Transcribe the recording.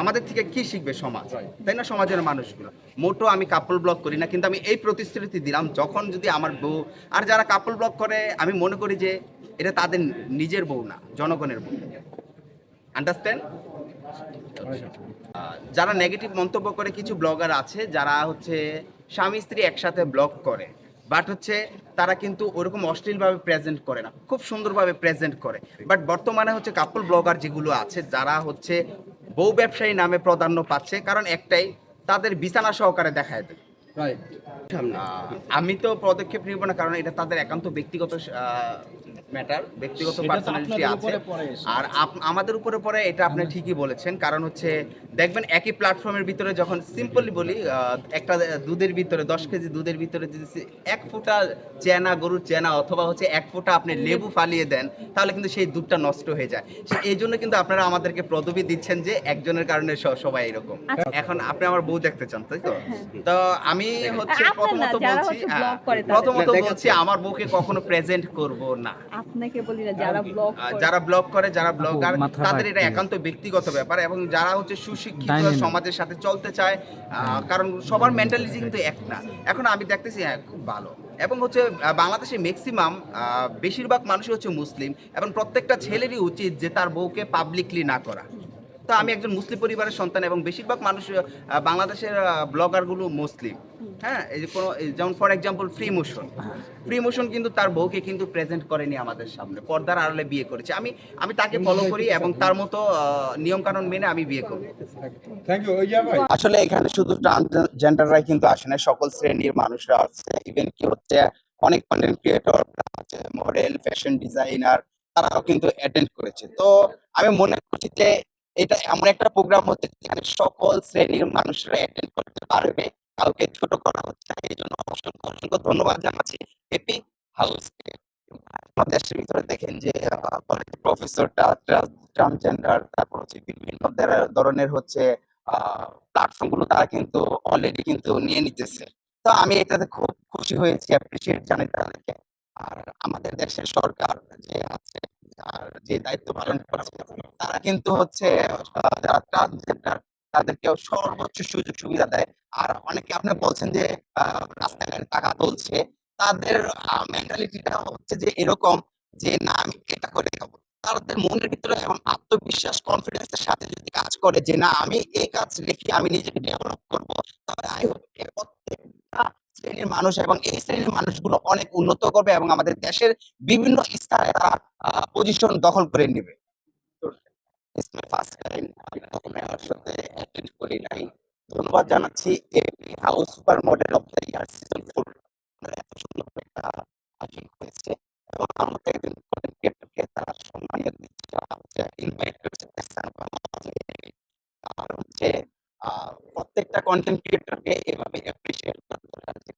আমাদের থেকে কি শিখবে সমাজ? তাই না? সমাজের মানুষগুলো। মোটো আমি কাপল ব্লগ করি না কিন্তু আমি এই প্রতিশ্রুতি দিলাম যখন যদি আমার বউ আর যারা কাপল ব্লগ করে আমি মনে করি যে এটা তাদের নিজের বউ না জনগণের বউ। আন্ডারস্ট্যান্ড যারা নেগেটিভ মন্তব্য করে কিছু ব্লগার আছে যারা হচ্ছে স্বামী স্ত্রী একসাথে ব্লগ করে বাট হচ্ছে তারা কিন্তু ওরকম অশ্লীলভাবে প্রেজেন্ট করে না খুব সুন্দরভাবে প্রেজেন্ট করে। বাট বর্তমানে হচ্ছে কাপল ব্লগার যেগুলো আছে যারা হচ্ছে বউ ব্যবসায়ী নামে প্রাধান্য পাচ্ছে কারণ একটাই তাদের বিছানা সহকারে দেখায় দেয়। আমি তো পদক্ষেপ নিব না কারণ এটা তাদের একান্ত ব্যক্তিগত ম্যাটার ব্যক্তিগত পার্সোনালিটি আছে। আর আমাদের উপরে পরে এটা আপনি ঠিকই বলেছেন কারণ হচ্ছে দেখবেন একই প্ল্যাটফর্মের ভিতরে যখন সিম্পলি বলি একটা দুধের ভিতরে দশ কেজি দুধের ভিতরে যদি এক ফোঁটা চেনা গরুর চেনা অথবা হচ্ছে এক ফোঁটা আপনি লেবু ফালিয়ে দেন তাহলে কিন্তু সেই দুধটা নষ্ট হয়ে যায়। সে- এই জন্য কিন্তু আপনারা আমাদেরকে পদবি দিচ্ছেন যে একজনের কারণে সবাই এরকম। এখন আপনি আমার বউ দেখতে চান তাই তো? তো আমি হচ্ছে প্রথমত যারা বলছি হ্যাঁ। প্রথমত বলছি আমার বউকে কখনো প্রেজেন্ট করব না। আপনাকে বলি না যারা ব্লগ যারা ব্লগ করে যারা ব্লগার তাদের এটা একান্ত ব্যক্তিগত ব্যাপার এবং যারা হচ্ছে সুশিক্ষিত সমাজের সাথে চলতে চায় আহ, কারণ সবার মেন্টালিটি কিন্তু এক না। এখন আমি দেখতেছি হ্যাঁ খুব ভালো। এবং হচ্ছে বাংলাদেশে ম্যাক্সিমাম বেশিরভাগ মানুষই হচ্ছে মুসলিম এবং প্রত্যেকটা ছেলেরই উচিত যে তার বউকে পাবলিকলি না করা। তো আমি একজন মুসলিম পরিবারের সন্তান এবং বেশিরভাগ মানুষ বাংলাদেশের ব্লগারগুলো মুসলিম। হ্যাঁ এই যে কোনো যেমন for example free motion free motion কিন্তু তার বউকে কিন্তু প্রেজেন্ট করেনি আমাদের সামনে। পর্দার আড়ালে বিয়ে করেছে। আমি আমি তাকে ফলো করি এবং তার মতো নিয়ম কানুন মেনে আমি বিয়ে করি থ্যাংক ইউ ওই যা ভাই। আসলে এখানে শুধু ট্রান্সজেন্ডাররাই কিন্তু আসে না সকল শ্রেণির মানুষরা আসছে ইভেন কি হচ্ছে অনেক কন্টেন্ট ক্রিয়েটর আছে মডেল ফ্যাশন ডিজাইনার তারাও কিন্তু অ্যাটেন্ড করেছে। তো আমি মনে করছি যে এটা এমন একটা প্রোগ্রাম হচ্ছে যেখানে সকল শ্রেণির মানুষরা অ্যাটেন্ড করতে পারবে। কাউকে ছোট করা হচ্ছে না। এই জন্য অসংখ্য অসংখ্য ধন্যবাদ জানাচ্ছি হ্যাপি হাউসকে দেশের ভিতরে দেখেন যে প্রফেসরটা ট্রান্সজেন্ডার তারপর হচ্ছে বিভিন্ন ধরনের হচ্ছে প্ল্যাটফর্মগুলো তারা কিন্তু অলরেডি কিন্তু নিয়ে নিতেছে। তো আমি এটাতে খুব খুশি হয়েছি অ্যাপ্রিসিয়েট জানাই তাদেরকে। আর আমাদের দেশের সরকার যে আছে, আর যে দায়িত্ব পালন করছে তারা কিন্তু হচ্ছে যারা ট্রান্সজেন্ডার সর্বোচ্চ সুযোগ সুবিধা দেয়। আর অনেকে আপনি বলছেন যে আহ, টাকা তুলছে তাদের মেন্টালিটিটা হচ্ছে যে এরকম যে না আমি এটা করে খাব। তাদের মনের ভিতরে এমন আত্মবিশ্বাস কনফিডেন্সের সাথে যদি কাজ করে যে না আমি এই কাজ রেখে আমি নিজেকে ডেভেলপ করব তাহলে আই হোপ প্রত্যেকটা শ্রেণির মানুষ এবং এই শ্রেণির মানুষগুলো অনেক উন্নত করবে এবং আমাদের দেশের বিভিন্ন স্থানে তারা পজিশন দখল করে নেবে। করি ধন্যবাদ জানাচ্ছি house super model of the year season four এত সুন্দর একটা আয়োজন হয়েছে এবং মতো একজন কন্টেন্ট ক্রিয়েটরকে তারা সম্মানিত দিচ্ছে। হচ্ছে ইনভাইট করেছে আর হচ্ছে প্রত্যেকটা কন্টেন্ট ক্রিয়েটরকে এভাবে অ্যাপ্রিসিয়েট